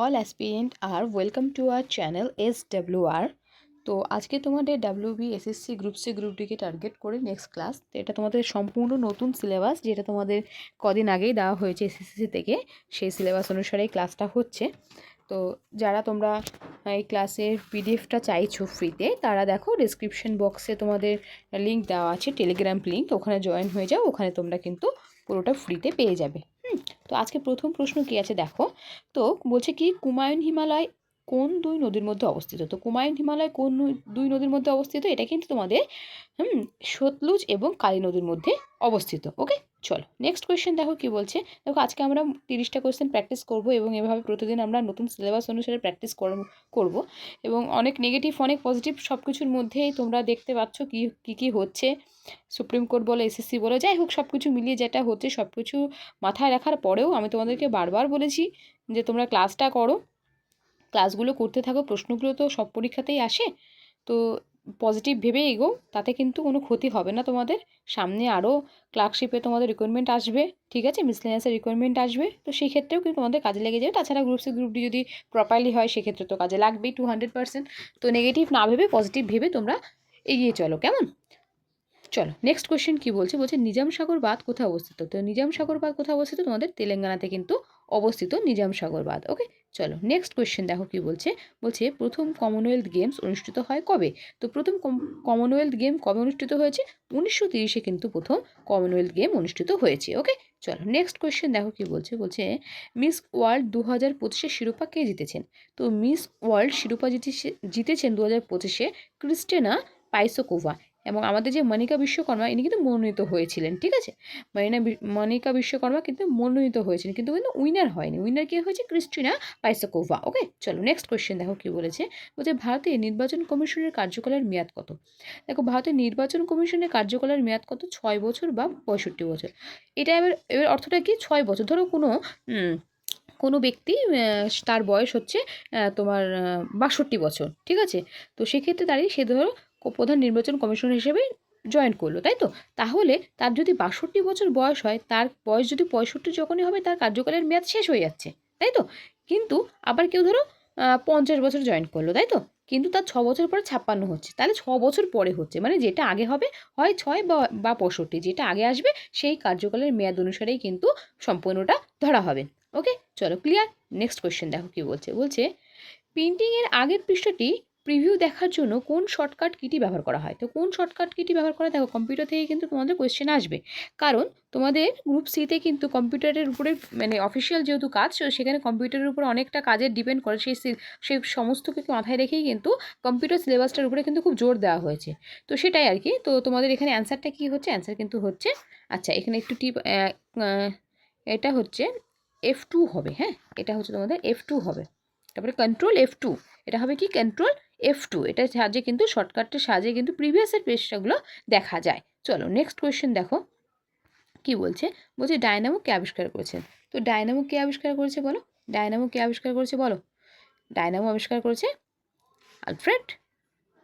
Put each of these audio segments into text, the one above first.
all welcome to welcome channel S channel আর তো আজকে তোমাদের WB SSC group C group decay target করে নেক্সট ক্লাস তো এটা তোমাদের সম্পূর্ণ নতুন সিলেবাস যেটা তোমাদের কদিন আগেই দেওয়া হয়েছে এসএসসি থেকে, সেই সিলেবাস অনুসারে ক্লাসটা হচ্ছে। তো যারা তোমরা এই ক্লাসের পিডিএফটা চাইছো ফ্রিতে তারা দেখো ডিসক্রিপশন বক্সে তোমাদের লিঙ্ক দেওয়া আছে টেলিগ্রাম লিঙ্ক ওখানে জয়েন হয়ে যাও, ওখানে তোমরা কিন্তু পুরোটা ফ্রিতে পেয়ে যাবে। তো আজকে প্রথম প্রশ্ন কি আছে দেখো? তো বলছে কি কুমায়ুন হিমালয় কোন দুই নদীর মধ্যে অবস্থিত? তো কুমায়ুন হিমালয় কোন দুই নদীর মধ্যে অবস্থিত? এটা কিন্তু তোমাদের, হুম, সতলুজ এবং কালী নদীর মধ্যে অবস্থিত ওকে চলো নেক্সট কোয়েশ্চেন দেখো কি বলছে? দেখো, আজকে আমরা তিরিশটা কোয়েশ্চেন প্র্যাকটিস করব এবং এভাবে প্রতিদিন আমরা নতুন সিলেবাস অনুসারে প্র্যাকটিস করব এবং অনেক নেগেটিভ অনেক পজিটিভ সব কিছুর মধ্যেই তোমরা দেখতে পাচ্ছ কী কী কী হচ্ছে। সুপ্রিম কোর্ট বলো এসএসসি বলো, যাই হোক সব কিছু মিলিয়ে যেটা হচ্ছে সব কিছু মাথায় রাখার পরেও আমি তোমাদেরকে বারবার বলেছি যে তোমরা ক্লাসটা করো। ক্লাসগুলো করতে থাকো, প্রশ্নগুলো তো সব পরীক্ষাতেই আসে। তো পজিটিভ ভেবে এগো, তাতে কিন্তু কোনো ক্ষতি হবে না তোমাদের। সামনে আরও ক্লার্কশিপে তোমাদের রিকোয়ারমেন্ট আসবে, ঠিক আছে? মিসলেনিয়াসের রিকোয়ারমেন্ট আসবে। তো সেই ক্ষেত্রেও কিন্তু তোমাদের কাজে লেগে যাবে। তাছাড়া গ্রুপ সি গ্রুপ ডি যদি প্রপারলি হয়, সেক্ষেত্রে তো কাজে লাগবেই টু হান্ড্রেড পার্সেন্ট তো নেগেটিভ না ভেবে পজিটিভ ভেবে তোমরা এগিয়ে চলো, কেমন? চলো নেক্সট কোয়েশ্চেন কী বলছে? বলছে, নিজাম সাগর বাঁধ কোথায় অবস্থিত? তো নিজাম সাগর বাঁধ কোথায় অবস্থিত? তোমাদের তেলেঙ্গানাতে কিন্তু অবস্থিত নিজাম সাগর বাঁধ ওকে চলো নেক্সট কোয়েশ্চেন দেখো কি বলছে। বলছে, প্রথম কমনওয়েলথ গেমস অনুষ্ঠিত হয় কবে? তো প্রথম কমনওয়েলথ গেম কবে অনুষ্ঠিত হয়েছে? উনিশশো তিরিশে কিন্তু প্রথম কমনওয়েলথ গেম অনুষ্ঠিত হয়েছে ওকে চলো নেক্সট কোয়েশ্চেন দেখো কি বলছে। বলছে মিস ওয়ার্ল্ড দু হাজার পঁচিশে শিরোপা কে জিতেছেন? তো মিস ওয়ার্ল্ড শিরোপা জিতেছে, জিতেছেন দু হাজার পঁচিশে ক্রিস্টেনা পাইসোকোভা। এবং আমাদের যে মনিকা বিশ্বকর্মা, ইনি কিন্তু মনোনীত হয়েছিলেন, ঠিক আছে? মনিনা মনিকা বিশ্বকর্মা কিন্তু মনোনীত হয়েছিলেন, কিন্তু কিন্তু উইনার হয়নি। উইনার কে হয়েছে ক্রিস্টিনা পাইসাকোভা ওকে চলো নেক্সট কোয়েশ্চেন দেখো কি বলেছে। বলছে, ভারতের নির্বাচন কমিশনের কার্যকালের মেয়াদ কত? দেখো, ভারতের নির্বাচন কমিশনের কার্যকালের মেয়াদ কত? ছয় বছর বা পঁয়ষট্টি বছর। এটা এবার এবার অর্থটা কি? ছয় বছর। ধরো কোনো কোনো ব্যক্তি তার বয়স হচ্ছে তোমার বাষট্টি বছর, ঠিক আছে? তো সেক্ষেত্রে দাঁড়িয়ে সে ধরো প্রধান নির্বাচন কমিশন হিসেবে জয়েন করল, তাই তো? তাহলে তার যদি বাষট্টি বছর বয়স হয়, তার বয়স যদি পঁয়ষট্টি যখনই হবে, তার কার্যকালের মেয়াদ শেষ হয়ে যাচ্ছে, তাই তো? কিন্তু আবার কেউ ধরো পঞ্চাশ বছর জয়েন করল, তাই তো? কিন্তু তার ছ বছর পরে ছাপ্পান্ন হচ্ছে, তাহলে ছ বছর পরে হচ্ছে মানে যেটা আগে হবে হয় ছয় বা বা পঁয়ষট্টি, যেটা আগে আসবে সেই কার্যকালের মেয়াদ অনুসারেই কিন্তু সম্পূর্ণটা ধরা হবে, ওকে? চলো ক্লিয়ার নেক্সট কোয়েশ্চেন দেখো কি বলছে বলছে প্রিন্টিংয়ের আগের পৃষ্ঠাটি প্রিভিউ দেখার জন্য কোন শর্টকাট কিটি ব্যবহার করা হয়? তো কোন শর্টকাট কিটি ব্যবহার করা? দেখো কম্পিউটার থেকে কিন্তু তোমাদের কোয়েশ্চেন আসবে। কারণ তোমাদের গ্রুপ সিতে কিন্তু কম্পিউটারের উপরে মানে অফিসিয়াল যেহেতু কাজ সেখানে কম্পিউটারের উপরে অনেকটা কাজের ডিপেন্ড করে। সেই সেই সমস্ত কিছু মাথায় রেখেই কিন্তু কম্পিউটার সিলেবাসটার উপরে কিন্তু খুব জোর দেওয়া হয়েছে। তো সেটাই আর কি। তো তোমাদের এখানে অ্যান্সারটা কী হচ্ছে? অ্যান্সার কিন্তু হচ্ছে আচ্ছা এখানে একটু টিপ এটা হচ্ছে এফ টু হবে হ্যাঁ? এটা হচ্ছে তোমাদের এফ টু হবে। তারপরে কন্ট্রোল এফ টু এটা হবে কি? কন্ট্রোল এফ টু এটার সাহায্যে কিন্তু শর্টকাটের সাহায্যে কিন্তু প্রিভিয়াসের পেজটাগুলো দেখা যায়। চলো নেক্সট কোয়েশ্চেন দেখো। কি বলছে? বলছে ডায়নামো কে আবিষ্কার করেছেন তো ডায়নামো কে আবিষ্কার করেছে বলো? ডায়নামো কে আবিষ্কার করেছে বলো? ডায়নামো আবিষ্কার করেছে আলফ্রেড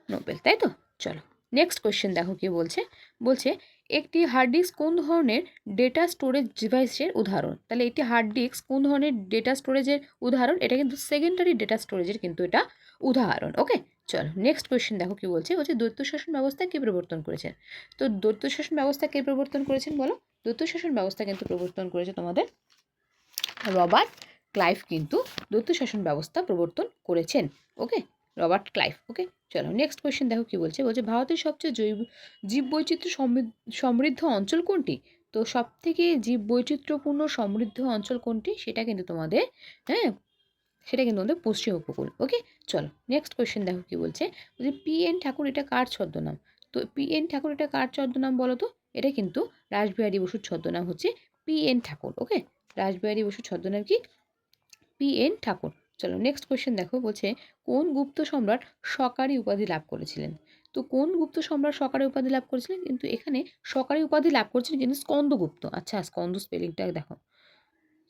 নোবেল, তাই তো? চলো নেক্সট কোয়েশ্চেন দেখো কি বলছে? বলছে একটি হার্ড ডিস্ক কোন ধরনের ডেটা স্টোরেজ ডিভাইসের উদাহরণ? তাহলে একটি হার্ড ডিস্ক কোন ধরনের ডেটা স্টোরেজের উদাহরণ? এটা কিন্তু সেকেন্ডারি ডেটা স্টোরেজের কিন্তু এটা উদাহরণ, ওকে? চলো নেক্সট কোয়েশ্চেন দেখো কি বলছে। বলছে, দৈত্য শাসন ব্যবস্থা কে প্রবর্তন করেছেন? তো দৈত্য শাসন ব্যবস্থা কে প্রবর্তন করেছেন বলো? দৈত্য শাসন ব্যবস্থা কিন্তু প্রবর্তন করেছে তোমাদের রবার্ট ক্লাইভ কিন্তু দৈত্য শাসন ব্যবস্থা প্রবর্তন করেছেন, ওকে? রবার্ট ক্লাইভ, ওকে? চলো নেক্সট কোয়েশ্চেন দেখো কি বলছে। বলছে, ভারতের সবচেয়ে জৈব জীববৈচিত্র্য সমৃদ্ধ সমৃদ্ধ অঞ্চল কোনটি? তো সব থেকে জীব বৈচিত্র্যপূর্ণ সমৃদ্ধ অঞ্চল কোনটি? সেটা কিন্তু তোমাদের হ্যাঁ সেটা কিন্তু আমাদের পশ্চিম উপকূল ওকে চলো নেক্সট কোয়েশ্চেন দেখো কি বলছে? বলছে পি এন ঠাকুর এটা কার ছদ্মনাম? তো পি এন ঠাকুর এটা কার ছদ্মনাম বলো তো এটা কিন্তু রাসবিহারী বসুর ছদ্মনাম হচ্ছে P N Thakur okay Rashbehari বসুর ছদ্মনাম কি? P N Thakur. চলো নেক্সট কোয়েশ্চেন দেখো, বলছে, কোন গুপ্ত সম্রাট সকারি উপাধি লাভ করেছিলেন? তো কোন গুপ্ত সম্রাট সকারি উপাধি লাভ করেছিলেন? কিন্তু এখানে সকারি উপাধি লাভ করেছিলেন কিন্তু স্কন্দগুপ্ত। আচ্ছা স্কন্দ স্পেলিংটা দেখো।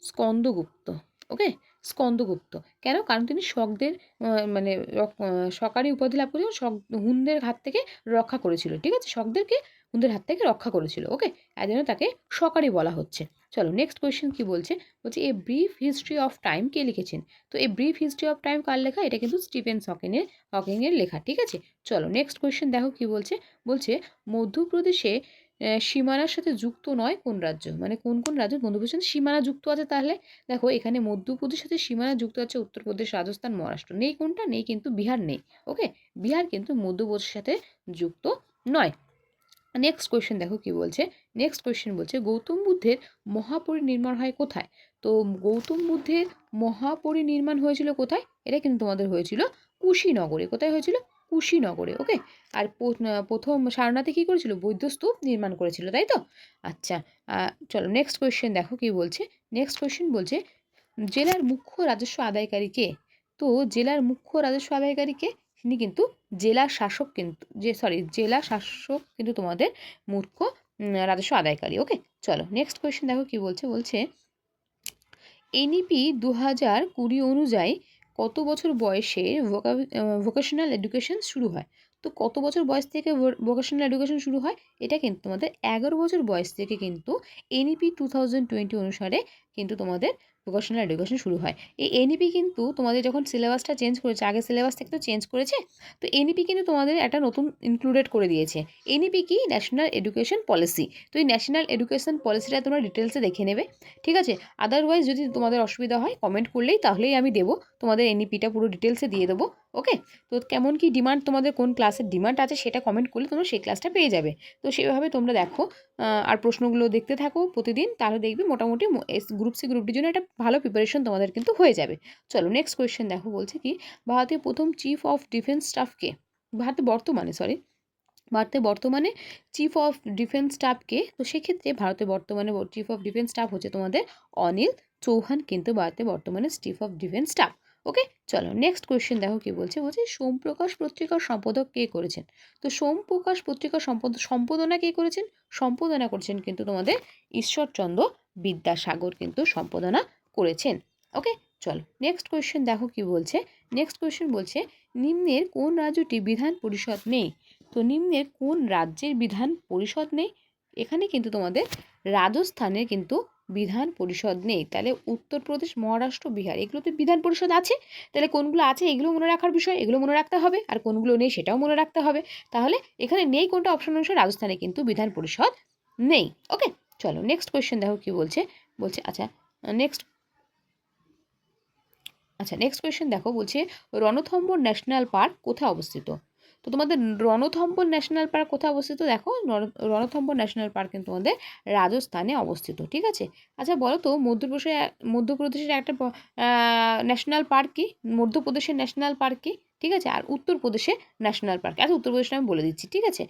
স্কন্দগুপ্ত। ওকে? স্কন্দগুপ্ত। কেন? কারণ তিনি শকদের মানে সকারি উপাধি লাভ করেছিল শক হুনদের হাত থেকে রক্ষা করেছিল, ঠিক আছে? শকদেরকে হুনদের হাত থেকে রক্ষা করেছিল, ওকে? এই জন্য তাকে সকারি বলা হচ্ছে। চলো নেক্সট কোয়েশ্চেন কি বলছে? বলছে, a brief history of time কে লিখেছেন? তো এই ব্রিফ হিস্ট্রি অফ টাইম কার লেখা? এটা কিন্তু স্টিফেন হকিংয়ের হকিংয়ের লেখা, ঠিক আছে? চলো নেক্সট কোয়েশ্চেন দেখো কি বলছে? বলছে, মধ্যপ্রদেশে সীমানার সাথে যুক্ত নয় কোন রাজ্য? মানে কোন কোন রাজ্য সাথে সীমানা যুক্ত আছে তাহলে? দেখো, এখানে মধ্যপ্রদেশের সাথে সীমানা যুক্ত আছে উত্তরপ্রদেশ, রাজস্থান, মহারাষ্ট্র। নেই কোনটা? নেই কিন্তু বিহার নেই। ওকে? বিহার কিন্তু মধ্যপ্রদেশের সাথে যুক্ত নয়। নেক্সট কোয়েশ্চেন দেখো কি বলছে? নেক্সট কোয়েশ্চেন বলছে, গৌতম বুদ্ধের মহাপরিনির্মাণ হয় কোথায়? তো গৌতম বুদ্ধের মহাপরিনির্মাণ হয়েছিল কোথায়? এটা কিন্তু তোমাদের হয়েছিল কুশীনগরে। কোথায় হয়েছিল? কুশীনগরে ওকে আর প্রথম সারনাথে কী করেছিল? বৌদ্ধস্তূপ নির্মাণ করেছিল, তাই তো? আচ্ছা চলো নেক্সট কোয়েশ্চেন দেখো কি বলছে। নেক্সট কোয়েশ্চেন বলছে, জেলার মুখ্য রাজস্ব আদায়কারী কে? তো জেলার মুখ্য রাজস্ব আদায়কারী কে? তিনি কিন্তু জেলা শাসক কিন্তু, যে সরি জেলা শাসক কিন্তু তোমাদের মুখ্য রাজস্ব আদায়কারী ওকে চলো নেক্সট কোয়েশ্চেন দেখো কি বলছে? বলছে এনইপি দু হাজার কুড়ি অনুযায়ী কত বছর বয়সে ভোকেশনাল এডুকেশন শুরু হয়? তো কত বছর বয়স থেকে ভোকেশনাল এডুকেশন শুরু হয়? এটা কিন্তু আমাদের এগারো বছর বয়স থেকে কিন্তু এনইপি টু থাউজেন্ড টোয়েন্টি অনুসারে কিন্তু তোমাদের ভোকেশনাল এডুকেশন শুরু হয়। এই এনইপি কিন্তু তোমাদের যখন সিলেবাসটা চেঞ্জ করেছে আগে সিলেবাস থেকে তো চেঞ্জ করেছে, তো এনইপি কিন্তু তোমাদের একটা নতুন ইনক্লুডেড করে দিয়েছে। এনইপি কি? ন্যাশনাল এডুকেশন পলিসি তো এই ন্যাশনাল এডুকেশন পলিসিটা তোমরা ডিটেলসে দেখে নেবে, ঠিক আছে? আদারওয়াইজ যদি তোমাদের অসুবিধা হয় কমেন্ট করলেই তাহলেই আমি দেবো, তোমাদের এনইপিটা পুরো ডিটেলসে দিয়ে দেবো ওকে তো কেমন কি ডিমান্ড তোমাদের, কোন ক্লাসের ডিমান্ড আছে সেটা কমেন্ট করলে তোমরা সেই ক্লাসটা পেয়ে যাবে। তো সেভাবে তোমরা দেখো আর প্রশ্নগুলো দেখতে থাকো প্রতিদিন, তাহলে দেখবে মোটামুটি গ্রুপ সি গ্রুপটির জন্য একটা ভালো প্রিপারেশন তোমাদের কিন্তু হয়ে যাবে। চলো নেক্সট কোয়েশ্চেন দেখো বলছে কি, ভারতের প্রথম চিফ অফ ডিফেন্স স্টাফকে ভারতে বর্তমানে সরি ভারতে বর্তমানে চিফ অফ ডিফেন্স স্টাফকে তো সেক্ষেত্রে ভারতে বর্তমানে চিফ অফ ডিফেন্স স্টাফ হচ্ছে তোমাদের অনিল চৌহান, কিন্তু ভারতে বর্তমানে chief of defence staff okay চলো নেক্সট কোয়েশ্চেন দেখো কি বলছে। বলছে সোমপ্রকাশ পত্রিকার সম্পাদক কে করেছেন? তো সোমপ্রকাশ পত্রিকার সম্পদ, সম্পাদনা কে করেছেন? সম্পাদনা করেছেন কিন্তু তোমাদের ঈশ্বরচন্দ্র বিদ্যাসাগর কিন্তু সম্পাদনা করেছেন। ওকে চলো নেক্সট কোয়েশ্চেন দেখো কি বলছে। নেক্সট কোয়েশ্চেন বলছে, নিম্নের কোন রাজ্যটি বিধান পরিষদ নেই? তো নিম্নের কোন রাজ্যের বিধান পরিষদ নেই? এখানে কিন্তু তোমাদের রাজস্থানের কিন্তু বিধান পরিষদ নেই। তাহলে উত্তরপ্রদেশ, মহারাষ্ট্র, বিহার, এগুলোতে বিধান পরিষদ আছে? তাহলে কোনগুলো আছে? এগুলো মনে রাখার বিষয়, এগুলো মনে রাখতে হবে। আর কোনগুলো নেই সেটাও মনে রাখতে হবে। তাহলে এখানে নেই কোনটা অপশন অনুসারে রাজস্থানে কিন্তু বিধান পরিষদ নেই। ওকে চলো নেক্সট কোয়েশ্চেন দেখো কি বলছে? বলছে আচ্ছা নেক্সট আচ্ছা নেক্সট কোয়েশ্চেন দেখো বলছে, রণথম্বর ন্যাশনাল পার্ক কোথায় অবস্থিত? তো তোমাদের রণথম্বর ন্যাশনাল পার্ক কোথায় অবস্থিত? দেখো, রণ- রণথম্বর ন্যাশনাল পার্ক কিন্তু তোমাদের রাজস্থানে অবস্থিত, ঠিক আছে? আচ্ছা বলো তো মধ্যপ্রদেশে মধ্যপ্রদেশের একটা ন্যাশনাল পার্ক কি? মধ্যপ্রদেশের ন্যাশনাল পার্ক কি? ঠিক আছে, আর উত্তরপ্রদেশে ন্যাশনাল পার্ক। আচ্ছা উত্তরপ্রদেশটা আমি বলে দিচ্ছি, ঠিক আছে?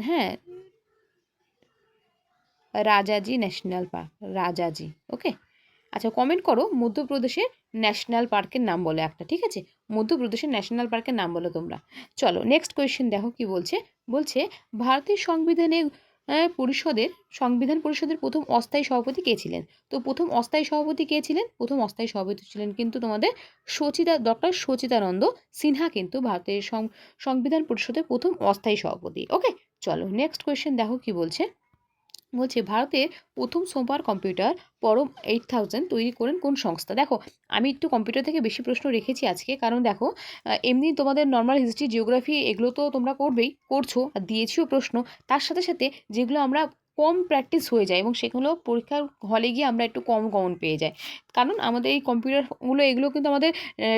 হ্যাঁ। Rajaji national park, Rajaji, okay? আচ্ছা কমেন্ট করো মধ্যপ্রদেশের ন্যাশনাল পার্কের নাম বলো একটা, ঠিক আছে? মধ্যপ্রদেশের ন্যাশনাল পার্কের নাম বলো তোমরা। চলো নেক্সট কোয়েশ্চেন দেখো কি বলছে? বলছে, ভারতের সংবিধানে পরিষদের, সংবিধান পরিষদের প্রথম অস্থায়ী সভাপতি কে ছিলেন? তো প্রথম অস্থায়ী সভাপতি কে ছিলেন? প্রথম অস্থায়ী সভাপতি ছিলেন কিন্তু তোমাদের সচিতা ডক্টর সচিতানন্দ সিনহা কিন্তু ভারতের সংবিধান পরিষদের প্রথম অস্থায়ী সভাপতি। ওকে চলো নেক্সট কোয়েশ্চেন দেখো কি বলছে? বলছে, ভারতের প্রথম super computer Param eight thousand তৈরি করেন কোন সংস্থা? দেখো, আমি একটু কম্পিউটার থেকে বেশি প্রশ্ন রেখেছি আজকে, কারণ দেখো এমনি তোমাদের নর্মাল হিস্ট্রি জিওগ্রাফি এগুলো তো তোমরা করবেই, করছ আর দিয়েছিও প্রশ্ন। তার সাথে সাথে যেগুলো আমরা কম প্র্যাকটিস হয়ে যায় এবং সেগুলো পরীক্ষার হলে গিয়ে আমরা একটু কম কমন পেয়ে যাই। কারণ আমাদের এই কম্পিউটারগুলো, এগুলো কিন্তু আমাদের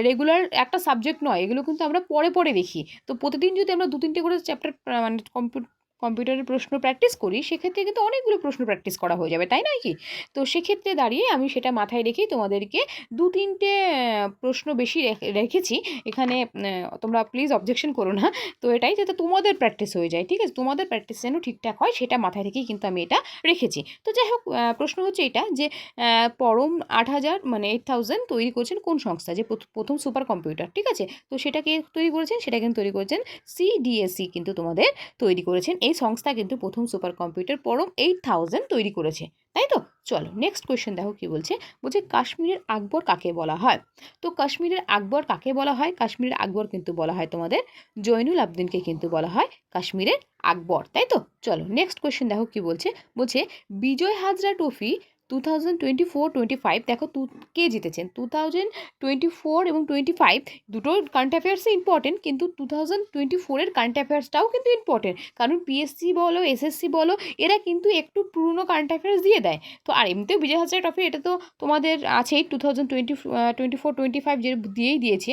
রেগুলার একটা সাবজেক্ট নয়, এগুলো কিন্তু আমরা পরে পরে দেখি। তো প্রতিদিন যদি আমরা দু তিনটে করে চ্যাপ্টার মানে কম্পিউ কম্পিউটারের প্রশ্ন প্র্যাকটিস করি, সেক্ষেত্রে কিন্তু অনেকগুলো প্রশ্ন প্র্যাকটিস করা হয়ে যাবে, তাই নয় কি? তো সেক্ষেত্রে দাঁড়িয়ে আমি সেটা মাথায় রেখেই তোমাদেরকে দু তিনটে প্রশ্ন বেশি রেখে- রেখেছি। এখানে তোমরা প্লিজ অবজেকশন করো না। তো এটাই যাতে তোমাদের প্র্যাকটিস হয়ে যায়, ঠিক আছে? তোমাদের প্র্যাকটিস যেন ঠিকঠাক হয়, সেটা মাথায় রেখেই কিন্তু আমি এটা রেখেছি। তো যাই হোক প্রশ্ন হচ্ছে এটা যে পরম আট হাজার মানে এইট থাউজেন্ড তৈরি করেছেন কোন সংস্থা? যে প্রথ- প্রথম সুপার কম্পিউটার ঠিক আছে? তো সেটা কে তৈরি করেছেন, সেটা কিন্তু তৈরি করেছেন সিডিএসসি কিন্তু তোমাদের তৈরি করেছেন। এই সংস্থা কিন্তু প্রথম super computer Param eight thousand তৈরি করেছে, তাই তো? চলো নেক্সট কোয়েশ্চেন দেখো কি বলছে বলছে কাশ্মীরের আকবর কাকে বলা হয়? তো কাশ্মীরের আকবর কাকে বলা হয়? কাশ্মীরের আকবর কিন্তু বলা হয় তোমাদের জৈনুল আবদিনকে কিন্তু বলা হয় কাশ্মীরের আকবর, তাই তো? চলো নেক্সট কোয়েশ্চেন দেখো কি বলছে বলছে Vijay Hazare trophy two thousand twenty four twenty five দেখো তু, কে জিতেছেন? টু থাউজেন্ড টোয়েন্টি ফোর এবং টোয়েন্টি ফাইভ দুটো কারেন্ট অ্যাফেয়ার্সই ইম্পর্টেন্ট কিন্তু টু থাউজেন্ড টোয়েন্টি ফোরের কারেন্ট অ্যাফেয়ার্সটাও কিন্তু ইম্পর্টেন্ট কারণ পিএসসি বলো এসএসসি বলো, এরা কিন্তু একটু পুরনো কারেন্ট অ্যাফেয়ার্স দিয়ে দেয়। তো আর এমনিতেও বিজয় হাজার ট্রফি এটা তো তোমাদের আছেই two thousand twenty twenty four twenty five যে দিয়েই দিয়েছে।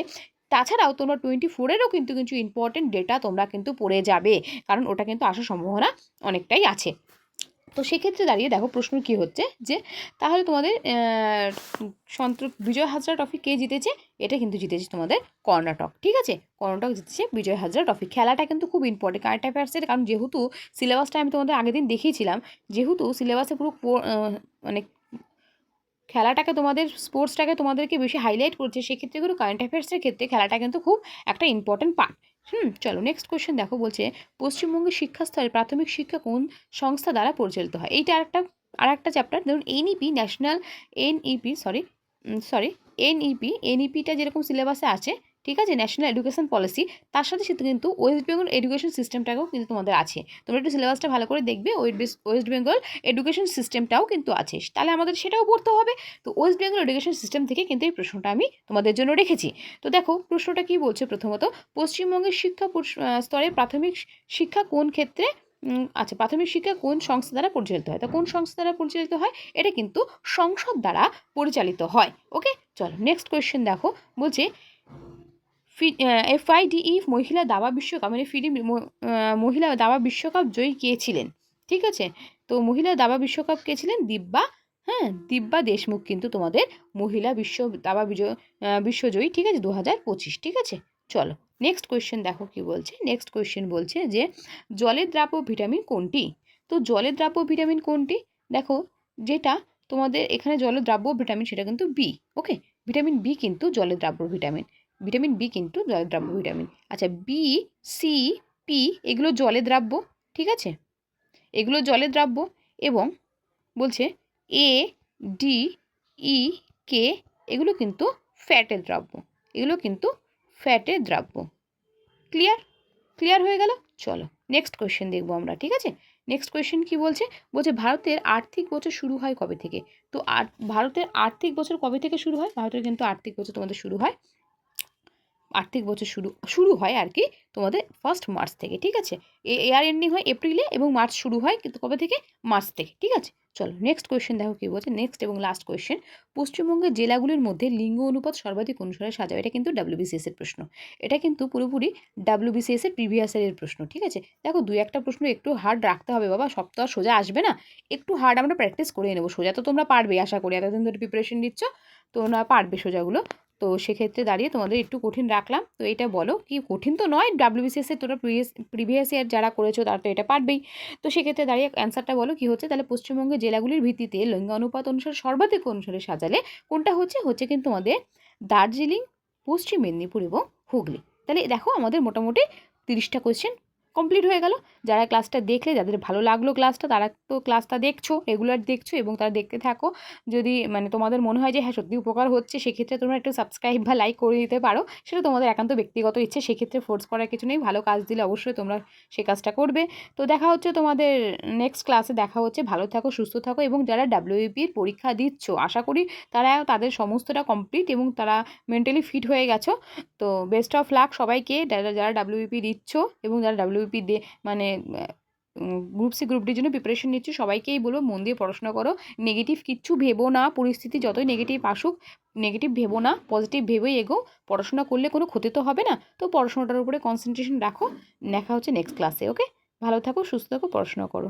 তাছাড়াও তোমরা টোয়েন্টি ফোরেরও কিন্তু কিছু ইম্পর্টেন্ট ডেটা তোমরা কিন্তু পড়ে যাবে, কারণ ওটা কিন্তু আসার সম্ভাবনা অনেকটাই আছে। তো সেক্ষেত্রে দাঁড়িয়ে দেখো প্রশ্ন কী হচ্ছে? যে তাহলে তোমাদের সন্ত বিজয় হাজরা ট্রফি কে জিতেছে? এটা কিন্তু জিতেছে তোমাদের কর্ণাটক, ঠিক আছে? কর্ণাটক জিতেছে বিজয় হাজরা ট্রফি খেলাটা কিন্তু খুব ইম্পর্টেন্ট কারেন্ট অ্যাফেয়ার্সের কারণ যেহেতু সিলেবাসটা আমি তোমাদের আগের দিন দেখিয়েছিলাম, যেহেতু সিলেবাসে পুরো মানে খেলাটাকে তোমাদের স্পোর্টসটাকে তোমাদেরকে বেশি হাইলাইট করছে, সেক্ষেত্রে কিন্তু কারেন্ট অ্যাফেয়ার্সের ক্ষেত্রে খেলাটা কিন্তু খুব একটা ইম্পর্টেন্ট পার্ট হুম, চলো নেক্সট কোয়েশ্চেন দেখো বলছে পশ্চিমবঙ্গের শিক্ষাস্তরে প্রাথমিক শিক্ষা কোন সংস্থা দ্বারা পরিচালিত হয়? এইটা আরেকটা আর একটা চ্যাপ্টার ধরুন NEP national NEP sorry sorry NEP এনইপিটা যেরকম সিলেবাসে আছে ঠিক আছে? ন্যাশনাল এডুকেশন পলিসি তার সাথে সাথে কিন্তু ওয়েস্ট বেঙ্গল এডুকেশন সিস্টেমটাকেও কিন্তু তোমাদের আছে। তোমরা একটু সিলেবাসটা ভালো করে দেখবে ওয়েস্ট বেঙ্গল এডুকেশন সিস্টেমটাও কিন্তু আছে। তাহলে আমাদের সেটাও পড়তে হবে। তো ওয়েস্ট বেঙ্গল এডুকেশন সিস্টেম থেকে কিন্তু এই প্রশ্নটা আমি তোমাদের জন্য রেখেছি। তো দেখো, প্রশ্নটা কি বলছে প্রথমত? পশ্চিমবঙ্গের শিক্ষা স্তরে প্রাথমিক শিক্ষা কোন ক্ষেত্রে আচ্ছা প্রাথমিক শিক্ষা কোন সংস্থা দ্বারা পরিচালিত হয়? তা কোন সংস্থা দ্বারা পরিচালিত হয়? এটা কিন্তু সংসদ দ্বারা পরিচালিত হয়। ওকে চলো নেক্সট কোয়েশ্চেন দেখো। বলছে এফআইডিই মহিলা দাবা বিশ্বকাপ মানে ফিডি মহিলা দাবা বিশ্বকাপ জয়ী কে ছিলেন ঠিক আছে? তো মহিলা দাবা বিশ্বকাপ কে ছিলেন দিব্যা হ্যাঁ দিব্যা দেশমুখ কিন্তু তোমাদের মহিলা বিশ্ব দাবা বিজয় বিশ্বজয়ী, ঠিক আছে দু হাজার পঁচিশ, ঠিক আছে? চলো নেক্সট কোয়েশ্চেন দেখো কি বলছে নেক্সট কোয়েশ্চেন বলছে যে জলের দ্রাব্য ভিটামিন কোনটি? তো জলের দ্রাব্য ভিটামিন কোনটি? দেখো, যেটা তোমাদের এখানে জলের দ্রাব্য ভিটামিন সেটা কিন্তু বি ওকে ভিটামিন বি কিন্তু জলের দ্রাব্য ভিটামিন। ভিটামিন বি কিন্তু দ্রাব্য ভিটামিন। আচ্ছা বি সি পি এগুলো জলে দ্রাব্য, ঠিক আছে? এগুলো জলে দ্রাব্য এবং বলছে এ ডি ই কে এগুলো কিন্তু ফ্যাটের দ্রাব্য। এগুলো কিন্তু ফ্যাটের দ্রাব্য। ক্লিয়ার ক্লিয়ার হয়ে গেল? চলো নেক্সট কোয়েশ্চেন দেখব আমরা, ঠিক আছে? নেক্সট কোয়েশ্চেন কি বলছে? বলছে ভারতের আর্থিক বছর শুরু হয় কবে থেকে? তো ভারতের আর্থিক বছর কবে থেকে শুরু হয়? ভারতের কিন্তু আর্থিক বছর তোমাদের শুরু হয় আর্থিক বছর শুরু শুরু হয় আর কি তোমাদের ফার্স্ট মার্চ থেকে, ঠিক আছে? এয়ার এন্ডিং হয় এপ্রিলে এবং মার্চ শুরু হয় কিন্তু কবে থেকে? মার্চ থেকে, ঠিক আছে? চলো নেক্সট কোয়েশ্চেন দেখো কী বলছে? নেক্সট এবং লাস্ট কোয়েশ্চেন পশ্চিমবঙ্গের জেলাগুলির মধ্যে লিঙ্গ অনুপাত সর্বাধিক অনুসারে সাজাও? এটা কিন্তু ডাব্লিউবিসিএস এর প্রশ্ন। এটা কিন্তু পুরোপুরি ডাব্লিউবিসিএস এর প্রিভিয়াস এর প্রশ্ন, ঠিক আছে? দেখো দুই একটা প্রশ্ন একটু হার্ড রাখতে হবে বাবা আর সোজা আসবে না। একটু হার্ড আমরা প্র্যাকটিস করে নেব, সোজা তো তোমরা পারবে, আশা করি। এতদিন ধরে প্রিপারেশন নিচ্ছ, তোমরা পারবে সোজাগুলো। তো সেক্ষেত্রে দাঁড়িয়ে তোমাদের একটু কঠিন রাখলাম। তো এটা বলো কি কঠিন তো নয় ডাব্লিউবিসিএসে তোমরা প্রিভিয়াস প্রিভিয়াস ইয়ার যারা করেছ তারা তো এটা পারবেই। তো সেক্ষেত্রে দাঁড়িয়ে অ্যান্সারটা বলো কি হচ্ছে? তাহলে পশ্চিমবঙ্গের জেলাগুলির ভিত্তিতে লিঙ্গ অনুপাত অনুসারে, সর্বাধিক অনুসারে সাজালে কোনটা হচ্ছে? হচ্ছে কিন্তু আমাদের দার্জিলিং, পশ্চিম মেদিনীপুর এবং হুগলি। তাহলে দেখো আমাদের মোটামুটি তিরিশটা কোয়েশ্চেন কমপ্লিট হয়ে গেল। যারা ক্লাসটা দেখলে, যাদের ভালো লাগল ক্লাসটা তারা তো ক্লাসটা দেখছ রেগুলার দেখছ এবং তারা দেখতে থাকো। যদি মানে তোমাদের মনে হয় যে হ্যাঁ সত্যি উপকার হচ্ছে, সেক্ষেত্রে তোমরা একটু সাবস্ক্রাইব বা লাইক করে দিতে পারো। সেটা তোমাদের একান্ত ব্যক্তিগত ইচ্ছে, সেক্ষেত্রে ফোর্স করার কিছু নেই। ভালো কাজ দিলে অবশ্যই তোমরা সে কাজটা করবে। তো দেখা হচ্ছে তোমাদের নেক্সট ক্লাসে দেখা হচ্ছে। ভালো থাকো, সুস্থ থাকো এবং যারা ডাব্লিউপির পরীক্ষা দিচ্ছ, আশা করি তারা তাদের সমস্তটা কমপ্লিট এবং তারা মেন্টালি ফিট হয়ে গেছো। তো বেস্ট অফ লাক সবাইকে। যারা ডাব্লিউপি দিচ্ছ এবং যারা ডাব্লিউপি দে মানে গ্রুপ সি গ্রুপ ডির জন্য প্রিপারেশন নিচ্ছি। সবাইকেই বলব, মন দিয়ে পড়াশোনা করো। নেগেটিভ কিচ্ছু ভেবো না, পরিস্থিতি যতই নেগেটিভ আসুক নেগেটিভ ভেবো না পজিটিভ ভেবেই এগো। পড়াশোনা করলে কোনো ক্ষতি তো হবে না। তো পড়াশোনাটার উপরে কনসেন্ট্রেশন রাখো। দেখা হচ্ছে নেক্সট ক্লাসে ওকে ভালো থাকো, সুস্থ থাকো, পড়াশোনা করো।